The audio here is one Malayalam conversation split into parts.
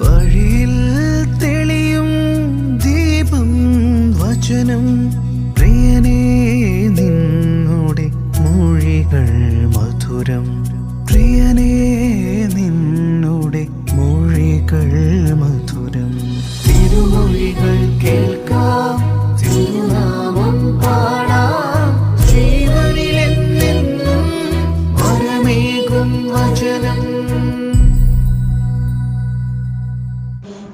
വഴിയിൽ തെളിയും ദീപം വചനം പ്രിയനേ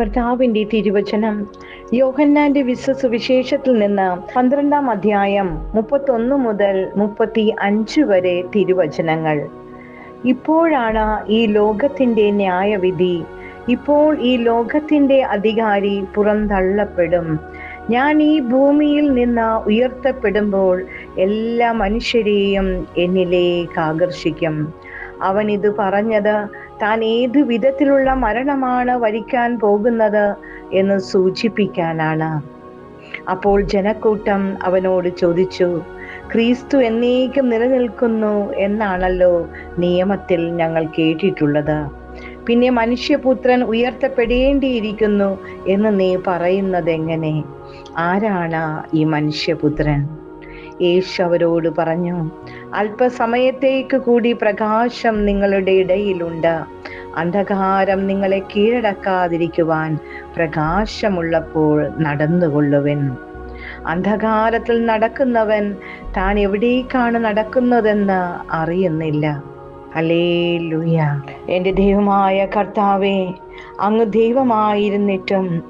കർത്താവിന്റെ തിരുവചനം. യോഹന്നാന്റെ വിശ്വസുവിശേഷത്തിൽ നിന്ന് പന്ത്രണ്ടാം അധ്യായം മുപ്പത്തൊന്ന് മുതൽ മുപ്പത്തി അഞ്ച് വരെ തിരുവചനങ്ങൾ. ഇപ്പോഴാണ് ഈ ലോകത്തിന്റെ ന്യായവിധി. ഇപ്പോൾ ഈ ലോകത്തിന്റെ അധികാരി പുറന്തള്ളപ്പെടും. ഞാൻ ഈ ഭൂമിയിൽ നിന്ന് ഉയർത്തപ്പെടുമ്പോൾ എല്ലാ മനുഷ്യരെയും എന്നിലേക്ക് ആകർഷിക്കും. അവൻ ഇത് പറഞ്ഞത് താൻ ഏത് വിധത്തിലുള്ള മരണമാണ് വരിക്കാൻ പോകുന്നത് എന്ന് സൂചിപ്പിക്കാനാണ്. അപ്പോൾ ജനക്കൂട്ടം അവനോട് ചോദിച്ചു ക്രീസ്തു എന്നേക്കും നിലനിൽക്കുന്നു എന്നാണല്ലോ നിയമത്തിൽ ഞങ്ങൾ കേട്ടിട്ടുള്ളത്. പിന്നെ മനുഷ്യപുത്രൻ ഉയർത്തപ്പെടേണ്ടിയിരിക്കുന്നു എന്ന് നീ പറയുന്നത് എങ്ങനെ ആരാണ് ഈ മനുഷ്യപുത്രൻ? യേശു അവരോട് പറഞ്ഞു അല്പസമയത്തേക്ക് കൂടി പ്രകാശം നിങ്ങളുടെ ഇടയിലുണ്ട്. അന്ധകാരം നിങ്ങളെ കീഴടക്കാതിരിക്കുവാൻ പ്രകാശമുള്ളപ്പോൾ നടന്നുകൊള്ളുവൻ. അന്ധകാരത്തിൽ നടക്കുന്നവൻ താൻ എവിടേക്കാണ് നടക്കുന്നതെന്ന് അറിയുന്നില്ല. അലേ ലുയ എന്റെ ദൈവമായ കർത്താവെ അങ്ങ് ദൈവമായിരുന്നിട്ടും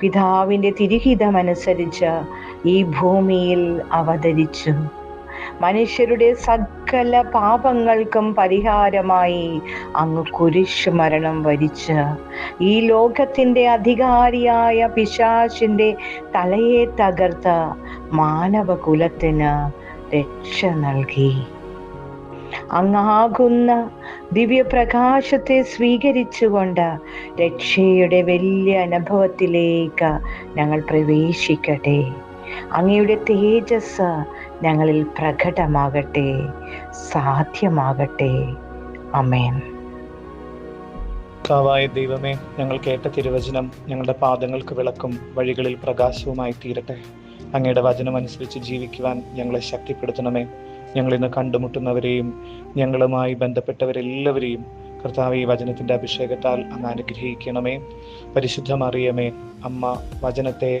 പിതാവിന്റെ തിരിഹിതമനുസരിച്ച് ഈ ഭൂമിയിൽ അവതരിച്ചു. മനുഷ്യരുടെ സകല പാപങ്ങൾക്കും പരിഹാരമായി അങ്ങ് കുരിശു മരണം വരിച്ച്. ഈ ലോകത്തിന്റെ അധികാരിയായ പിശാചിന്റെ തലയെ തകർത്ത് മാനവകുലത്തിന് രക്ഷ നൽകി. അങ്ങാകുന്ന ദിവ്യപ്രകാശത്തെ സ്വീകരിച്ചുകൊണ്ട് രക്ഷയുടെ വലിയ അനുഭവത്തിലേക്ക് ഞങ്ങൾ പ്രവേശിക്കട്ടെ. അങ്ങയുടെ തേജസ് ഞങ്ങളിൽ പ്രകടമാകട്ടെ സാധ്യമാകട്ടെ. അമേൻ കാവായ ദൈവമേ ഞങ്ങൾ കേട്ട തിരുവചനം ഞങ്ങളുടെ പാദങ്ങൾക്ക് വിളക്കും വഴികളിൽ പ്രകാശവുമായി തീരട്ടെ. അങ്ങയുടെ വചനം അനുസരിച്ച് ജീവിക്കുവാൻ ഞങ്ങളെ ശക്തിപ്പെടുത്തണമേ. ഞങ്ങൾ ഇന്ന് കണ്ടുമുട്ടുന്നവരെയും ഞങ്ങളുമായി ബന്ധപ്പെട്ടവരെല്ലാവരെയും കർത്താവ് ഈ വചനത്തിന്റെ അഭിഷേകത്താൽ അങ്ങ് അനുഗ്രഹിക്കണമേ. പരിശുദ്ധമറിയമേ അമ്മ വചനത്തെ